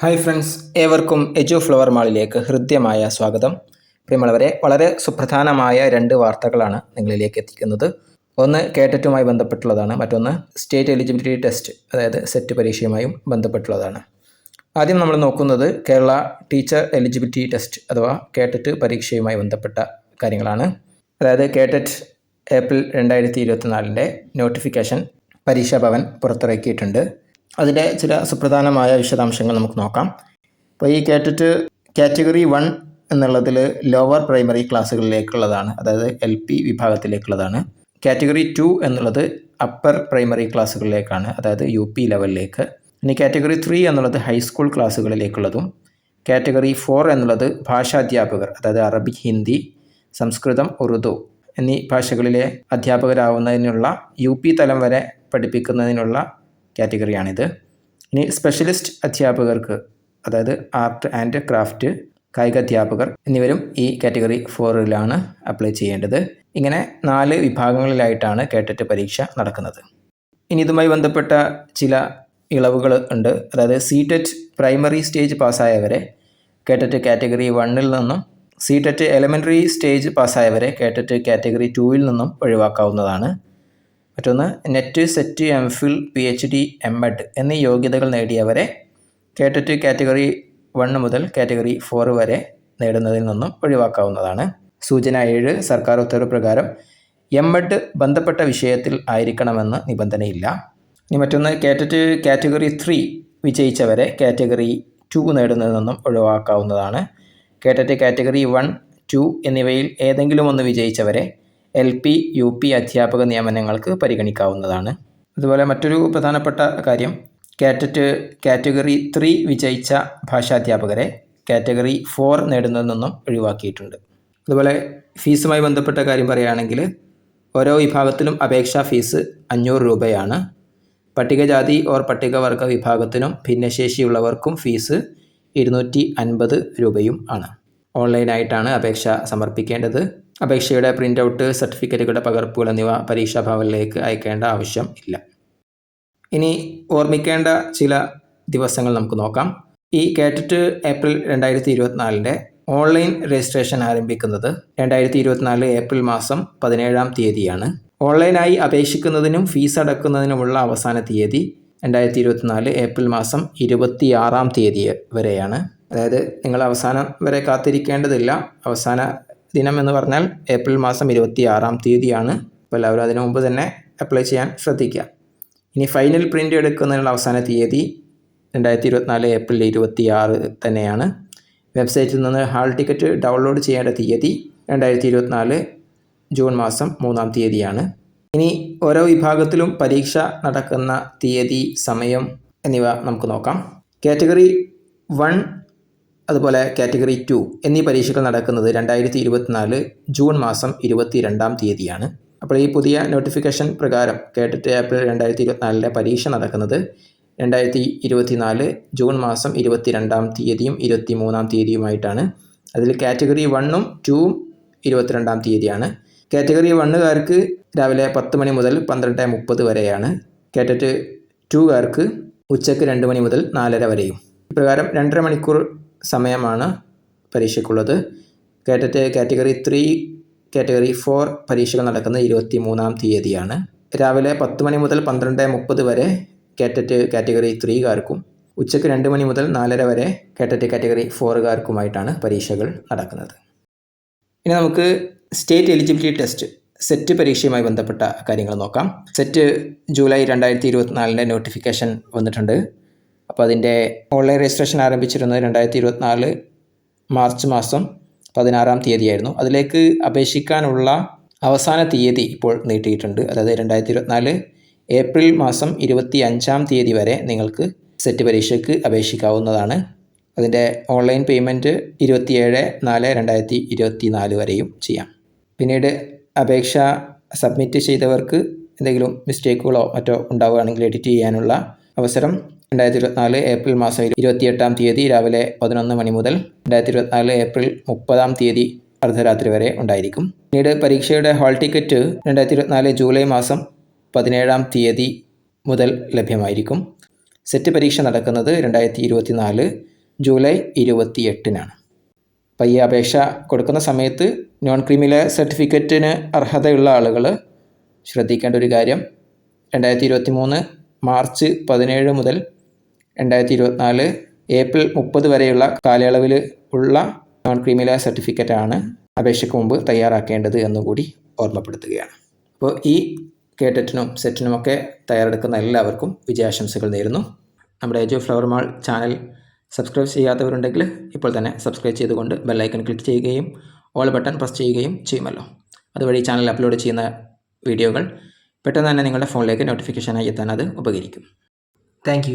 Hi friends ഏവർക്കും എജു flower മാളിലേക്ക് ഹൃദ്യമായ സ്വാഗതം. പ്രിയമുള്ളവരെ വളരെ സുപ്രധാനമായ രണ്ട് വാർത്തകളാണ് നിങ്ങളിലേക്ക് എത്തിക്കുന്നത്. ഒന്ന് കേട്ടറ്റുമായി ബന്ധപ്പെട്ടുള്ളതാണ്. മറ്റൊന്ന് സ്റ്റേറ്റ് എലിജിബിലിറ്റി ടെസ്റ്റ് അതായത് സെറ്റ് പരീക്ഷയുമായും ബന്ധപ്പെട്ടുള്ളതാണ്. ആദ്യം നമ്മൾ നോക്കുന്നത് കേരള ടീച്ചർ എലിജിബിലിറ്റി ടെസ്റ്റ് അഥവാ കേട്ടറ്റ് പരീക്ഷയുമായി ബന്ധപ്പെട്ട കാര്യങ്ങളാണ്. അതായത് കേട്ടറ്റ് ഏപ്രിൽ രണ്ടായിരത്തി ഇരുപത്തിനാലിന്റെ നോട്ടിഫിക്കേഷൻ പരീക്ഷാ ഭവൻ പുറത്തിറക്കിയിട്ടുണ്ട്. അതിന്റെ ചില സുപ്രധാനമായ വിശദാംശങ്ങൾ നമുക്ക് നോക്കാം. അപ്പോൾ ഈ കേട്ടിട്ട് കാറ്റഗറി വൺ എന്നുള്ളതിൽ ലോവർ പ്രൈമറി ക്ലാസ്സുകളിലേക്കുള്ളതാണ് അതായത് എൽ പി വിഭാഗത്തിലേക്കുള്ളതാണ്. കാറ്റഗറി ടു എന്നുള്ളത് അപ്പർ പ്രൈമറി ക്ലാസ്സുകളിലേക്കാണ് അതായത് യു പി ലെവലിലേക്ക് ഇനി കാറ്റഗറി ത്രീ എന്നുള്ളത് ഹൈസ്കൂൾ ക്ലാസ്സുകളിലേക്കുള്ളതും കാറ്റഗറി ഫോർ എന്നുള്ളത് ഭാഷാധ്യാപകർ അതായത് അറബി ഹിന്ദി സംസ്കൃതം ഉറുദു എന്നീ ഭാഷകളിലെ അധ്യാപകരാവുന്നതിനുള്ള യു പി തലം വരെ പഠിപ്പിക്കുന്നതിനുള്ള കാറ്റഗറിയാണിത്. ഇനി സ്പെഷ്യലിസ്റ്റ് അധ്യാപകർക്ക് അതായത് ആർട്ട് ആൻഡ് ക്രാഫ്റ്റ് കായിക അധ്യാപകർ എന്നിവരും ഈ കാറ്റഗറി ഫോറിലാണ് അപ്ലൈ ചെയ്യേണ്ടത്. ഇങ്ങനെ നാല് വിഭാഗങ്ങളിലായിട്ടാണ് കേട്ടറ്റ് പരീക്ഷ നടക്കുന്നത്. ഇനി ഇതുമായി ബന്ധപ്പെട്ട ചില ഇളവുകൾ ഉണ്ട്. അതായത് സി ടെറ്റ് പ്രൈമറി സ്റ്റേജ് പാസ്സായവരെ കേട്ടറ്റ് കാറ്റഗറി വണ്ണിൽ നിന്നും സി ടെറ്റ് എലിമെന്ററി സ്റ്റേജ് പാസ്സായവരെ കേട്ടറ്റ് കാറ്റഗറി ടൂവിൽ നിന്നും ഒഴിവാക്കാവുന്നതാണ്. മറ്റൊന്ന് NET SET M Phil P H D M Ed എന്നീ യോഗ്യതകൾ നേടിയവരെ കേട്ടറ്റ് കാറ്റഗറി വൺ മുതൽ കാറ്റഗറി ഫോർ വരെ നേടുന്നതിൽ നിന്നും ഒഴിവാക്കാവുന്നതാണ്. സൂചന ഏഴ് സർക്കാർ ഉത്തരവ് പ്രകാരം എം എഡ് ബന്ധപ്പെട്ട വിഷയത്തിൽ ആയിരിക്കണമെന്ന് നിബന്ധനയില്ല. ഇനി മറ്റൊന്ന് കാറ്ററ്റ് കാറ്റഗറി ത്രീ വിജയിച്ചവരെ കാറ്റഗറി ടു നേടുന്നതിൽ നിന്നും ഒഴിവാക്കാവുന്നതാണ്. കേട്ടറ്റ് കാറ്റഗറി വൺ ടു എന്നിവയിൽ ഏതെങ്കിലും ഒന്ന് വിജയിച്ചവരെ എൽ പി യു പി അധ്യാപക നിയമനങ്ങൾക്ക് പരിഗണിക്കാവുന്നതാണ്. അതുപോലെ മറ്റൊരു പ്രധാനപ്പെട്ട കാര്യം കാറ്ററ്റ് കാറ്റഗറി ത്രീ വിജയിച്ച ഭാഷാധ്യാപകരെ കാറ്റഗറി ഫോർ നേടുന്നതിൽ നിന്നും ഒഴിവാക്കിയിട്ടുണ്ട്. അതുപോലെ ഫീസുമായി ബന്ധപ്പെട്ട കാര്യം പറയുകയാണെങ്കിൽ ഓരോ വിഭാഗത്തിലും അപേക്ഷാ ഫീസ് അഞ്ഞൂറ് രൂപയാണ്. പട്ടികജാതി ഓർ പട്ടികവർഗ വിഭാഗത്തിനും ഭിന്നശേഷിയുള്ളവർക്കും ഫീസ് ഇരുന്നൂറ്റി അൻപത് രൂപയും ആണ്. ഓൺലൈനായിട്ടാണ് അപേക്ഷ സമർപ്പിക്കേണ്ടത്. അപേക്ഷയുടെ പ്രിന്റ് ഔട്ട് സർട്ടിഫിക്കറ്റുകളുടെ പകർപ്പുകൾ എന്നിവ പരീക്ഷാ ഭവനിലേക്ക് അയക്കേണ്ട ആവശ്യം ഇല്ല. ഇനി ഓർമ്മിക്കേണ്ട ചില ദിവസങ്ങൾ നമുക്ക് നോക്കാം. ഈ കാറ്ററ്റ് ഏപ്രിൽ രണ്ടായിരത്തി ഇരുപത്തിനാലിന്റെ ഓൺലൈൻ രജിസ്ട്രേഷൻ ആരംഭിക്കുന്നത് രണ്ടായിരത്തി ഇരുപത്തിനാല് ഏപ്രിൽ മാസം പതിനേഴാം തീയതിയാണ്. ഓൺലൈനായി അപേക്ഷിക്കുന്നതിനും ഫീസ് അടക്കുന്നതിനുമുള്ള അവസാന തീയതി രണ്ടായിരത്തി ഇരുപത്തിനാല് ഏപ്രിൽ മാസം ഇരുപത്തിയാറാം തീയതി വരെയാണ്. അതായത് നിങ്ങൾ അവസാനം വരെ കാത്തിരിക്കേണ്ടതില്ല. അവസാന ദിനം എന്ന് പറഞ്ഞാൽ ഏപ്രിൽ മാസം ഇരുപത്തി ആറാം തീയതിയാണ്. അപ്പോൾ എല്ലാവരും അതിനു മുമ്പ് തന്നെ അപ്ലൈ ചെയ്യാൻ ശ്രദ്ധിക്കുക. ഇനി ഫൈനൽ പ്രിന്റ് എടുക്കുന്നതിനുള്ള അവസാന തീയതി രണ്ടായിരത്തി ഇരുപത്തിനാല് ഏപ്രിൽ ഇരുപത്തി ആറ് തന്നെയാണ്. വെബ്സൈറ്റിൽ നിന്ന് ഹാൾ ടിക്കറ്റ് ഡൗൺലോഡ് ചെയ്യേണ്ട തീയതി രണ്ടായിരത്തി ഇരുപത്തിനാല് ജൂൺ മാസം മൂന്നാം തീയതിയാണ്. ഇനി ഓരോ വിഭാഗത്തിലും പരീക്ഷ നടക്കുന്ന തീയതി സമയം എന്നിവ നമുക്ക് നോക്കാം. കാറ്റഗറി വൺ അതുപോലെ കാറ്റഗറി ടു എന്നീ പരീക്ഷകൾ നടക്കുന്നത് രണ്ടായിരത്തി ഇരുപത്തിനാല് ജൂൺ മാസം ഇരുപത്തി രണ്ടാം തീയതിയാണ്. അപ്പോൾ ഈ പുതിയ നോട്ടിഫിക്കേഷൻ പ്രകാരം കേട്ടിട്ട് ഏപ്രിൽ രണ്ടായിരത്തി ഇരുപത്തിനാലിലെ പരീക്ഷ നടക്കുന്നത് രണ്ടായിരത്തി ഇരുപത്തിനാല് ജൂൺ മാസം ഇരുപത്തി രണ്ടാം തീയതിയും ഇരുപത്തി മൂന്നാം തീയതിയുമായിട്ടാണ്. അതിൽ കാറ്റഗറി വണ്ണും ടൂവും ഇരുപത്തിരണ്ടാം തീയതിയാണ്. കാറ്റഗറി വണ്ണുകാർക്ക് രാവിലെ പത്ത് മണി മുതൽ പന്ത്രണ്ട് മുപ്പത് വരെയാണ്. കാറ്ററ്റ് ടുകാർക്ക് ഉച്ചയ്ക്ക് രണ്ട് മണി മുതൽ നാലര വരെയും. ഇപ്രകാരം രണ്ടര മണിക്കൂർ സമയമാണ് പരീക്ഷയ്ക്കുള്ളത്. KTET category three category four പരീക്ഷകൾ നടക്കുന്നത് ഇരുപത്തി മൂന്നാം തീയതിയാണ്. രാവിലെ പത്ത് മണി മുതൽ പന്ത്രണ്ട് മുപ്പത് വരെ കാറ്ററ്റ് കാറ്റഗറി ത്രീകാർക്കും ഉച്ചയ്ക്ക് രണ്ട് മണി മുതൽ നാലര വരെ കാറ്ററ്റ് കാറ്റഗറി ഫോറുകാർക്കുമായിട്ടാണ് പരീക്ഷകൾ നടക്കുന്നത്. ഇനി നമുക്ക് സ്റ്റേറ്റ് എലിജിബിലിറ്റി ടെസ്റ്റ് സെറ്റ് പരീക്ഷയുമായി ബന്ധപ്പെട്ട കാര്യങ്ങൾ നോക്കാം. സെറ്റ് ജൂലൈ രണ്ടായിരത്തി ഇരുപത്തിനാലിന്റെ നോട്ടിഫിക്കേഷൻ വന്നിട്ടുണ്ട്. അപ്പോൾ അതിന്റെ ഓൺലൈൻ രജിസ്ട്രേഷൻ ആരംഭിച്ചിരുന്നത് രണ്ടായിരത്തി ഇരുപത്തിനാല് മാർച്ച് മാസം പതിനാറാം തീയതിയായിരുന്നു. അതിലേക്ക് അപേക്ഷിക്കാനുള്ള അവസാന തീയതി ഇപ്പോൾ നീട്ടിയിട്ടുണ്ട്. അതായത് രണ്ടായിരത്തി ഇരുപത്തിനാല് ഏപ്രിൽ മാസം ഇരുപത്തി അഞ്ചാം തീയതി വരെ നിങ്ങൾക്ക് സെറ്റ് പരീക്ഷയ്ക്ക് അപേക്ഷിക്കാവുന്നതാണ്. അതിന്റെ ഓൺലൈൻ പേയ്മെന്റ് ഇരുപത്തിയേഴ് നാല് രണ്ടായിരത്തി ഇരുപത്തി നാല് വരെയും ചെയ്യാം. പിന്നീട് അപേക്ഷ സബ്മിറ്റ് ചെയ്തവർക്ക് എന്തെങ്കിലും മിസ്റ്റേക്കുകളോ മറ്റോ ഉണ്ടാവുകയാണെങ്കിൽ എഡിറ്റ് ചെയ്യാനുള്ള അവസരം രണ്ടായിരത്തി ഇരുപത്തിനാല് ഏപ്രിൽ മാസം ഇരുപത്തിയെട്ടാം തീയതി രാവിലെ പതിനൊന്ന് മണി മുതൽ രണ്ടായിരത്തി ഇരുപത്തിനാല് ഏപ്രിൽ മുപ്പതാം തീയതി അർദ്ധരാത്രി വരെ ഉണ്ടായിരിക്കും. പിന്നീട് പരീക്ഷയുടെ ഹാൾ ടിക്കറ്റ് രണ്ടായിരത്തി ഇരുപത്തിനാല് ജൂലൈ മാസം പതിനേഴാം തീയതി മുതൽ ലഭ്യമായിരിക്കും. സെറ്റ് പരീക്ഷ നടക്കുന്നത് രണ്ടായിരത്തി ഇരുപത്തി നാല് ജൂലൈ ഇരുപത്തിയെട്ടിനാണ്. അപ്പോൾ ഈ അപേക്ഷ കൊടുക്കുന്ന സമയത്ത് നോൺ ക്രീമിലെ സർട്ടിഫിക്കറ്റിന് അർഹതയുള്ള ആളുകൾ ശ്രദ്ധിക്കേണ്ട ഒരു കാര്യം രണ്ടായിരത്തി ഇരുപത്തി മൂന്ന് മാർച്ച് പതിനേഴ് മുതൽ രണ്ടായിരത്തി ഇരുപത്തിനാല് ഏപ്രിൽ മുപ്പത് വരെയുള്ള കാലയളവിൽ ഉള്ള നോൺ ക്രീമിലെ സർട്ടിഫിക്കറ്റാണ് അപേക്ഷയ്ക്ക് മുമ്പ് തയ്യാറാക്കേണ്ടത് എന്നുകൂടി ഓർമ്മപ്പെടുത്തുകയാണ്. അപ്പോൾ ഈ കേട്ടറ്റിനും സെറ്റിനുമൊക്കെ തയ്യാറെടുക്കുന്ന എല്ലാവർക്കും വിജയാശംസകൾ നേരുന്നു. നമ്മുടെ of flower mall channel subscribe ചെയ്യാത്തവരുണ്ടെങ്കിൽ ഇപ്പോൾ തന്നെ സബ്സ്ക്രൈബ് ചെയ്തുകൊണ്ട് ബെല്ലൈക്കൺ ക്ലിക്ക് ചെയ്യുകയും ഓൾ ബട്ടൺ പ്രസ് ചെയ്യുകയും ചെയ്യുമല്ലോ. അതുവഴി ചാനൽ അപ്ലോഡ് ചെയ്യുന്ന വീഡിയോകൾ പെട്ടെന്ന് തന്നെ നിങ്ങളുടെ ഫോണിലേക്ക് നോട്ടിഫിക്കേഷനായി എത്താൻ അത് ഉപകരിക്കും. താങ്ക്